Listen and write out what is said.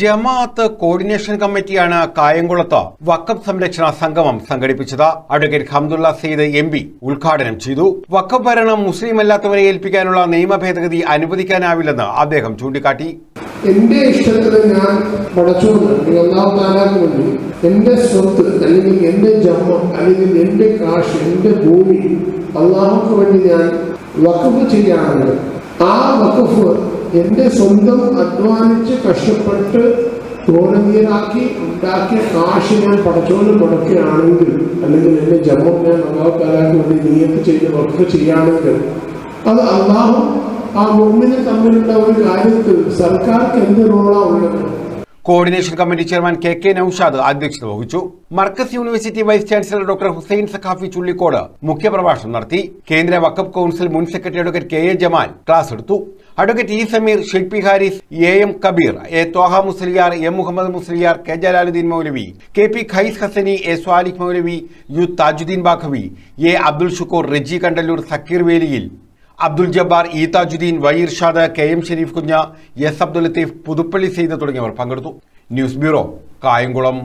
ജമാഅത്ത് coordination കമ്മിറ്റിയാണ് കായംകുളത്ത് വക്കഫ് സംരക്ഷണ സംഗമം സംഘടിപ്പിച്ചത്. Advocate Hamdullah Sayeed M P ഉദ്ഘാടനം ചെയ്തു. വക്കഫ് ഭരണം മുസ്ലിം അല്ലാത്തവരെ ഏൽപ്പിക്കാനുള്ള നിയമ ഭേദഗതി അനുവദിക്കാനാവില്ലെന്ന് അദ്ദേഹം ചൂണ്ടിക്കാട്ടി. എന്റെ ഇഷ്ടത്തിന് ഞാൻ പടച്ചുകൊണ്ട് എന്റെ സ്വത്ത് അല്ലെങ്കിൽ എന്റെ ജന്മം അല്ലെങ്കിൽ എന്റെ കാശ് എന്റെ ഭൂമി അള്ളാഹുക്ക് വേണ്ടി ഞാൻ വക്കഫ് ചെയ്യാറുണ്ട്. ആ വഖഫ് എന്റെ സ്വന്തം അധ്വാനിച്ച് കഷ്ടപ്പെട്ട് തോന്നീരാക്കി ഉണ്ടാക്കിയ കാശ് ഞാൻ പടച്ചോണ്ട് മുടക്കുകയാണെങ്കിൽ അല്ലെങ്കിൽ എന്റെ ജന്മം ഞാൻ അള്ളാഹു താലാക്ക് വേണ്ടി നീയത്ത് ചെയ്ത് വർക്ക് ചെയ്യുകയാണെങ്കിൽ അത് അള്ളാഹു ആ മുമ്പിന് തമ്മിലുള്ള ഒരു കാര്യത്തിൽ സർക്കാർക്ക് എന്ത് റോളാ ഉള്ളത്? Coordination committee chairman K K Naushad അധ്യക്ഷത വഹിച്ചു. Markaz university vice chancellor doctor Hussain Saqafi Chullikode മുഖ്യപ്രഭാഷണം നടത്തി. കേന്ദ്ര വക്കഫ് കൌൺസിൽ മുൻ secretary advocate K A Jamal class എടുത്തു. Advocate E Sameer Shilpi Haris A M Kabeer A Thoha Musliyar M Muhammad Musliyar K Jalaluddin Moulavi K P Khais Hasani A Swalih Moulavi U Thajuddin Baqavi A Abdul Shukkur Reji Kandalloor Sakkeer Veliyil Abdul Jabbar ഈതാജുദ്ദീൻ Thajuddin Y Irshad K M Shareef കുഞ്ഞ S Abdul Latheef Puthuppally Syed തുടങ്ങിയവർ പങ്കെടുത്തു. News bureau Kayamkulam.